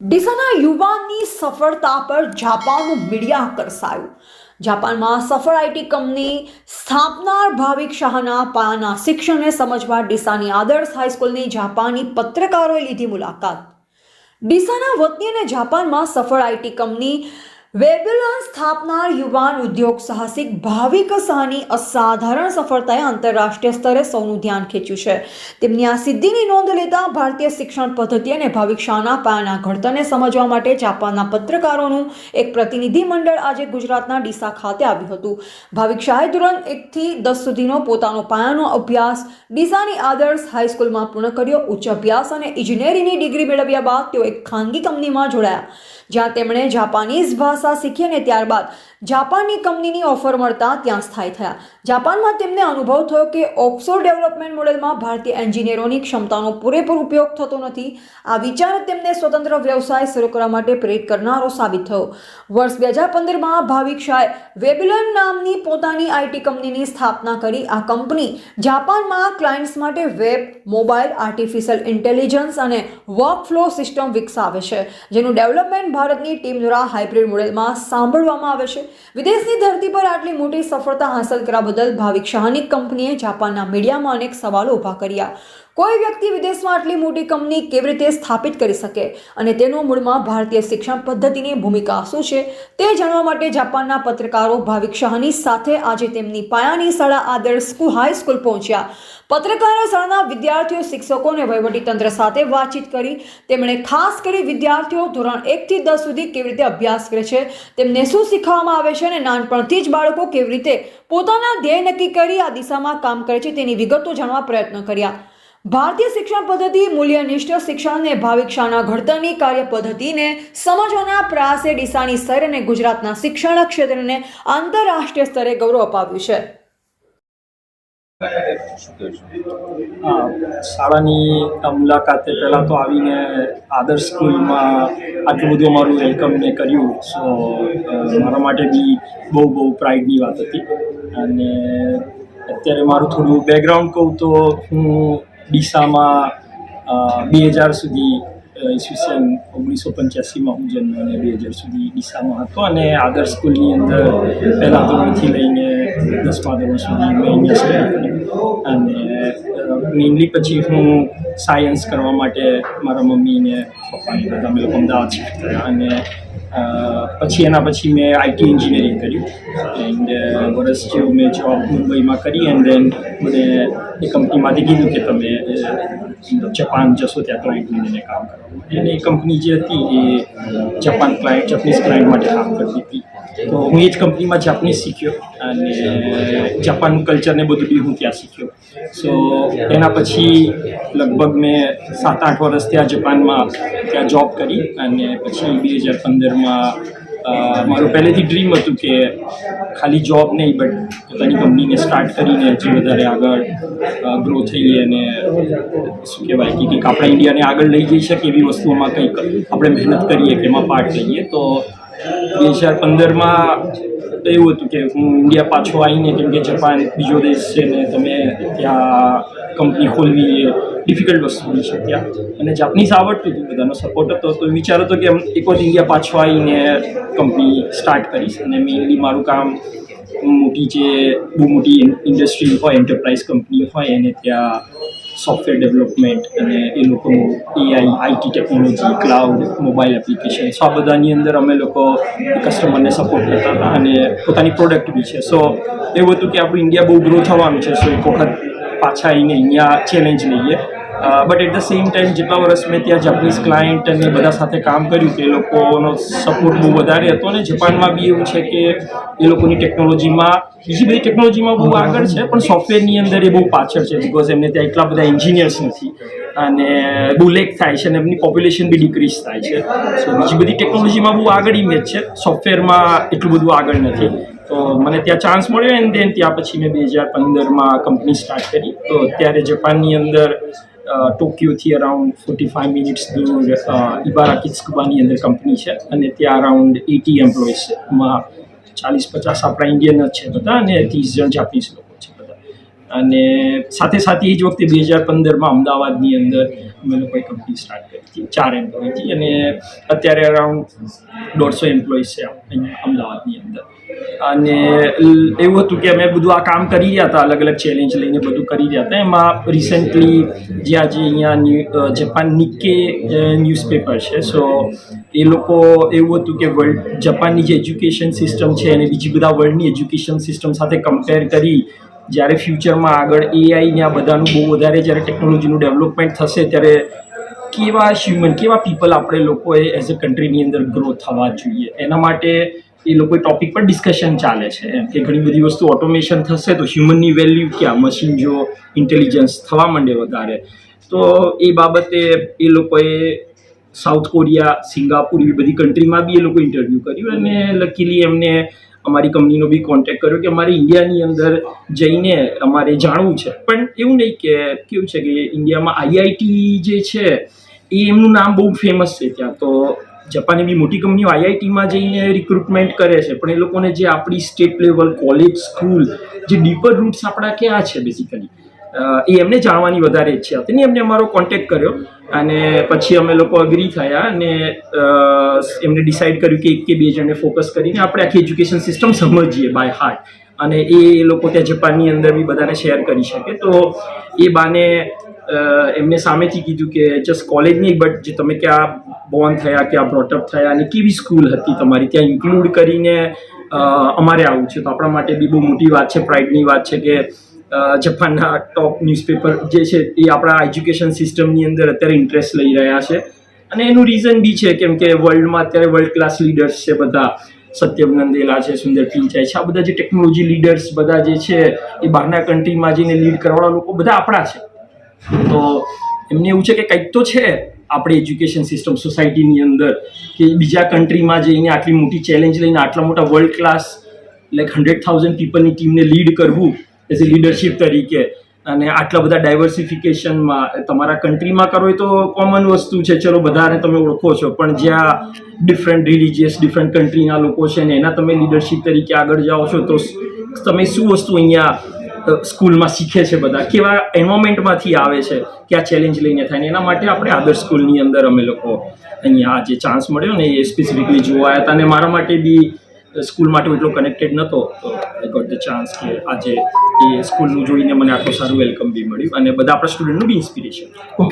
ડીસાના યુવાનની સફળતા પર જાપાનનું મીડિયા આકર્ષાયું જાપાનમાં સફળ આઈટી કંપની સ્થાપનાર ભાવિક શાહના પાયાના શિક્ષણને સમજવા ડીસાની આદર્શ હાઈસ્કૂલની જાપાની પત્રકારોએ લીધી મુલાકાત. ડીસાના વતની અને જાપાનમાં સફળ આઈટી કંપની વેબિલોન સ્થાપનાર યુવાન ઉદ્યોગ સાહસિક ભાવિક શાહની અસાધારણ સફળતાએ આંતરરાષ્ટ્રીય સ્તરે સૌનું ધ્યાન ખેંચ્યું છે. તેમની આ સિદ્ધિની નોંધ લેતા ભારતીય શિક્ષણ પદ્ધતિ અને ભાવિક શાહના પાયાના ઘડતરને સમજવા માટે જાપાનના પત્રકારોનું એક પ્રતિનિધિ મંડળ આજે ગુજરાતના ડીસા ખાતે આવ્યું હતું. ભાવિક શાહે ધોરણ એકથી દસ સુધીનો પોતાનો પાયાનો અભ્યાસ, ડીસાની આદર્શ હાઈસ્કૂલમાં પૂર્ણ કર્યો, ઉચ્ચ અભ્યાસ અને ઇજનેરીની ડિગ્રી મેળવ્યા બાદ તેઓ એક ખાનગી કંપનીમાં જોડાયા. જ્યાં તેમણે જાપાનીઝ ભાષા શીખી અને ત્યારબાદ જાપાનની કંપનીની ઓફર મળતા ત્યાં સ્થાયી થયા. જાપાનમાં તેમને અનુભવ થયો કે ઓફશોર ડેવલપમેન્ટ મોડેલમાં ભારતીય એન્જિનિયરોની ક્ષમતાનો પૂરેપૂર ઉપયોગ થતો નથી. આ વિચાર તેમને સ્વતંત્ર વ્યવસાય શરૂ કરવા માટે પ્રેરિત કરનારો સાબિત થયો. વર્ષ બે હજાર પંદરમાં ભાવિક શાહે વેબિલન નામની પોતાની આઈટી કંપનીની સ્થાપના કરી. આ કંપની જાપાનમાં ક્લાયન્ટ્સ માટે વેબ મોબાઈલ આર્ટિફિશિયલ ઇન્ટેલિજન્સ અને વર્કફ્લો સિસ્ટમ વિકસાવે છે, જેનું ડેવલપમેન્ટ ભારતની ટીમ દ્વારા હાઇબ્રિડ મોડેલમાં સાંભળવામાં આવે છે. વિદેશની ધરતી પર આટલી મોટી સફળતા હાંસલ કરવા બદલ ભાવિક શાહની કંપનીએ જાપાનના મીડિયામાં અનેક સવાલો ઊભા કર્યા. કોઈ વ્યક્તિ વિદેશમાં આટલી મોટી કંપની કેવી રીતે સ્થાપિત કરી શકે અને તેનો મૂળમાં ભારતીય શિક્ષણ પદ્ધતિની ભૂમિકા શું છે તે જાણવા માટે જાપાનના પત્રકારો ભાવિક શાહની સાથે આજે તેમની પાયાની શાળા આદર્શ સ્કૂલ હાઈસ્કૂલ પહોંચ્યા. પત્રકારો શાળાના વિદ્યાર્થીઓ, શિક્ષકો અને વહીવટીતંત્ર સાથે વાતચીત કરી. તેમણે ખાસ કરી વિદ્યાર્થીઓ ધોરણ એકથી દસ સુધી કેવી રીતે અભ્યાસ કરે છે, તેમને શું શીખવવામાં આવે છે અને નાનપણથી જ બાળકો કેવી રીતે પોતાના ધ્યેય નક્કી કરી આ દિશામાં કામ કરે છે તેની વિગતો જાણવા પ્રયત્ન કર્યા. ભારતીય શિક્ષણ પદ્ધતિ મૂલ્યનિષ્ઠ શિક્ષણ અને ભાવિક્ષાના ઘડતરની કાર્ય પદ્ધતિને સમજવાના પ્રયાસે ડીસાની સર અને ગુજરાતના શિક્ષણ ક્ષેત્રને આંતરરાષ્ટ્રીય સ્તરે ગૌરવ અપાવ્યું છે. શાળાની મુલાકાતે પહેલાં તો આવીને આદર્શ સ્કૂલમાં આટલું બધું અમારું વેલકમ મેં કર્યું. સો મારા માટે બી બહુ બહુ પ્રાઇડની વાત હતી. અને અત્યારે મારું થોડું બેકગ્રાઉન્ડ કહું તો હું ડીસામાં બે હજાર સુધી ઈસવીસન ઓગણીસો પંચ્યાસીમાં હું જન્મ અને બે હજાર સુધી ડીસામાં હતો અને આદર્શ સ્કૂલની અંદર પહેલાં ધોરણથી લઈને દસમા ધોરણ સુધી મેં અને મેઇનલી પછી હું સાયન્સ કરવા માટે મારા મમ્મીને પપ્પાને બધા અમે લોકો અમદાવાદ અને પછી એના પછી મેં આઈટી એન્જિનિયરિંગ કર્યું. એન્ડ વર્ષ જેવું મેં જોબ મુંબઈમાં કરી એન્ડ દેન મને એ કંપનીમાંથી કીધું કે તમે જપાન જશો ત્યાં ક્લાયન્ટ લઈને કામ કરો અને એ કંપની જે હતી એ જપાન ક્લાયન્ટ જપનીઝ ક્લાયન્ટ માટે કામ કરતી હતી. તો હું એ જ કંપનીમાં જાપનીઝ શીખ્યો અને જાપાનનું કલ્ચરને બધું બી હું ત્યાં શીખ્યો. સો એના પછી લગભગ મેં સાત આઠ વર્ષ ત્યાં જપાનમાં ત્યાં જોબ કરી અને પછી બે હજાર પંદરમાં મારું પહેલેથી ડ્રીમ હતું કે ખાલી જોબ નહીં બટ પોતાની કંપનીને સ્ટાર્ટ કરીને હજી વધારે આગળ ગ્રો થઈએ અને શું કહેવાય કે કંઈક આપણા ઇન્ડિયાને આગળ લઈ જઈ શકે એવી વસ્તુઓમાં કંઈક આપણે મહેનત કરીએ કે એમાં પાર્ટ લઈએ, તો બે હજાર પંદરમાં તો એવું હતું કે હું ઇન્ડિયા પાછો આવીને, કેમ કે જપાન બીજો દેશ છે ને તમે ત્યાં કંપની ખોલવી એ ડિફિકલ્ટ વસ્તુ છે ત્યાં અને જાપનીઝ આવડતું હતું, બધાનો સપોર્ટ હતો. તો વિચાર હતો કે એક વખત ઇન્ડિયા પાછો આવીને કંપની સ્ટાર્ટ કરીશ. અને મેઇનલી મારું કામ મોટી જે બહુ મોટી ઇન્ડસ્ટ્રી હોય એન્ટરપ્રાઇઝ કંપની હોય, એને ત્યાં સોફ્ટવેર ડેવલપમેન્ટ અને એ લોકોનું AI IT technology cloud mobile application so આ બધાની અંદર અમે લોકો કસ્ટમરને સપોર્ટ કરતા હતા અને પોતાની પ્રોડક્ટ બી છે. સો એવું હતું કે આપણું ઇન્ડિયા બહુ ગ્રો થવાનું છે. સો એક વખત પાછા આવીને અહીંયા ચેલેન્જ લઈએ. But at the same time જેટલા વર્ષ મેં ત્યાં જાપાનીઝ ક્લાયન્ટ અને બધા સાથે કામ કર્યું કે એ લોકોનો સપોર્ટ બહુ વધારે હતો અને જાપાનમાં બી એવું છે કે એ લોકોની ટેકનોલોજીમાં બીજી બધી ટેકનોલોજીમાં બહુ આગળ છે, પણ સોફ્ટવેરની અંદર એ બહુ પાછળ છે બિકોઝ એમને ત્યાં એટલા બધા એન્જિનિયર્સ નથી. અને બહુ લેક થાય છે અને એમની પોપ્યુલેશન બી ડિક્રીઝ થાય છે. સો બીજી બધી ટેકનોલોજીમાં બહુ આગળ ઇમેજ છે. સોફ્ટવેરમાં એટલું બધું આગળ નથી. તો મને ત્યાં ચાન્સ મળ્યો એન્ડ દેન ત્યાં પછી મેં બે હજાર પંદરમાં કંપની સ્ટાર્ટ કરી. તો અત્યારે જાપાનની અંદર ટોક્યોથી અરાઉન્ડ ફોર્ટી ફાઇવ મિનિટ્સ દૂર ઇબારા કિસ્કુબાની અંદર કંપની છે અને ત્યાં અરાઉન્ડ એટી એમ્પ્લોઈઝમાં ચાલીસ પચાસ આપણા ઇન્ડિયન જ છે બધા અને ત્રીસ જણ જાપાનીઝ લોકો છે બધા. અને સાથે સાથે એ જ વખતે બે હજાર પંદરમાં અમદાવાદની અંદર અમે લોકોએ કંપની સ્ટાર્ટ કરી હતી. ચાર એમ્પ્લોયથી અને અત્યારે અરાઉન્ડ દોઢસો એમ્પ્લોઈઝ છે અહીંયા અમદાવાદની અંદર. અને એવું હતું કે અમે બધું આ કામ કરી રહ્યા હતા અલગ અલગ ચેલેન્જ લઈને બધું કરી રહ્યા હતા. એમાં રિસેન્ટલી જે આજે અહીંયા જાપાન નિક્કે ન્યૂઝપેપર છે. સો એ લોકો એવું હતું કે વર્લ્ડ જપાનની જે એજ્યુકેશન સિસ્ટમ છે અને બીજી બધા વર્લ્ડની એજ્યુકેશન સિસ્ટમ સાથે કમ્પેર કરી જ્યારે ફ્યુચરમાં આગળ એઆઈ ને આ બધાનું બહુ વધારે જ્યારે ટેકનોલોજીનું ડેવલપમેન્ટ થશે ત્યારે કેવા હ્યુમન કેવા પીપલ આપણે લોકોએ એઝ અ કન્ટ્રીની અંદર ગ્રો થવા જોઈએ? એના માટે એ લોકો ટોપિક પર ડિસ્કશન ચાલે છે. એમ કે ઘણી બધી વસ્તુ ઓટોમેશન થશે તો હ્યુમનની વેલ્યુ ક્યાં? મશીન જો ઇન્ટેલિજન્સ થવા માંડે વધારે. તો એ બાબતે એ લોકોએ સાઉથ કોરિયા સિંગાપુર એવી બધી કન્ટ્રીમાં બી એ લોકો ઇન્ટરવ્યૂ કર્યું અને લકીલી એમને અમારી કંપનીનો બી કોન્ટેક્ટ કર્યો કે અમારે ઇન્ડિયાની અંદર જઈને અમારે જાણવું છે. પણ એવું નહીં કે કેવું છે કે ઇન્ડિયામાં આઈઆઈટી જે છે, એ એમનું નામ બહુ ફેમસ છે ત્યાં. તો જાપાનની બી મોટી કંપનીઓ આઈઆઈટીમાં જઈને રિક્રુટમેન્ટ કરે છે. પણ એ લોકોને જે આપણી સ્ટેટ લેવલ કોલેજ સ્કૂલ જે ડીપર રૂટ્સ આપણા ક્યાં છે બેઝિકલી એ એમને જાણવાની વધારે ઈચ્છા હતી. ને એમને અમારો કોન્ટેક્ટ કર્યો અને પછી અમે લોકો અગ્રી થયા અને એમને ડિસાઇડ કર્યું કે એક કે બે જણને ફોકસ કરીને આપણે આખી એજ્યુકેશન સિસ્ટમ સમજીએ બાય હાર્ટ અને એ લોકો ત્યાં જપાનની અંદર બી બધાને શેર કરી શકે. તો એ બાને એમને સામેથી કીધું કે જસ્ટ કોલેજ નહીં બટ જે તમે ક્યાં બોર્ન થયા, ક્યાં બ્રોટઅપ થયા અને કેવી સ્કૂલ હતી તમારી? ત્યાં ઇન્ક્લુડ કરીને અમારે આવું છે. તો આપણા માટે બી બહુ મોટી વાત છે પ્રાઇડની વાત છે કે જાપાનના ટોપ ન્યૂઝપેપર જે છે એ આપણા એજ્યુકેશન સિસ્ટમની અંદર અત્યારે ઇન્ટરેસ્ટ લઈ રહ્યા છે. અને એનું રીઝન બી છે, કેમ કે વર્લ્ડમાં અત્યારે વર્લ્ડ ક્લાસ લીડર્સ છે બધા. સત્યમ નંદેલા છે, સુંદર પિંચાઈ છે, આ બધા જે ટેકનોલોજી લીડર્સ બધા જે છે એ બહારના કન્ટ્રીમાં જઈને લીડ કરવાવાળા લોકો બધા આપણા છે. તો એમને એવું છે કે કંઈક તો છે આપણી એજ્યુકેશન સિસ્ટમ સોસાયટીની અંદર કે બીજા કન્ટ્રીમાં જઈને આટલી મોટી ચેલેન્જ લઈને આટલા મોટા world class like hundred thousand પીપલની ટીમને લીડ કરવું. એઝ એ લીડરશિપ તરીકે અને આટલા બધા ડાયવર્સિફિકેશનમાં તમારા કન્ટ્રીમાં કરો એ તો કોમન વસ્તુ છે. ચલો, બધાને તમે ઓળખો છો, પણ જ્યાં ડિફરન્ટ રિલિજિયસ ડિફરન્ટ કન્ટ્રીના લોકો છે ને એના તમે લીડરશિપ તરીકે આગળ જાઓ છો, તો તમે શું વસ્તુ અહીંયા સ્કૂલમાં શીખે છે બધા? કેવા એન્વાયરમેન્ટમાંથી આવે છે? ક્યાં ચેલેન્જ લઈને થાય? ને એના માટે આપણે આદર્શ સ્કૂલની અંદર અમે લોકો અહીંયા આ જે ચાન્સ મળ્યો ને એ સ્પેસિફિકલી જોવા હતા. અને મારા માટે બી સ્કૂલ માટે એટલો કનેક્ટેડ નહોતો તો આઈ ગોટ ધ ચાન્સ કે આજે એ સ્કૂલનું જોઈને મને આટલું સારું વેલકમ બી મળ્યું. અને બધા આપણા સ્ટુડન્ટનું બી ઇન્સ્પિરેશન ઓકે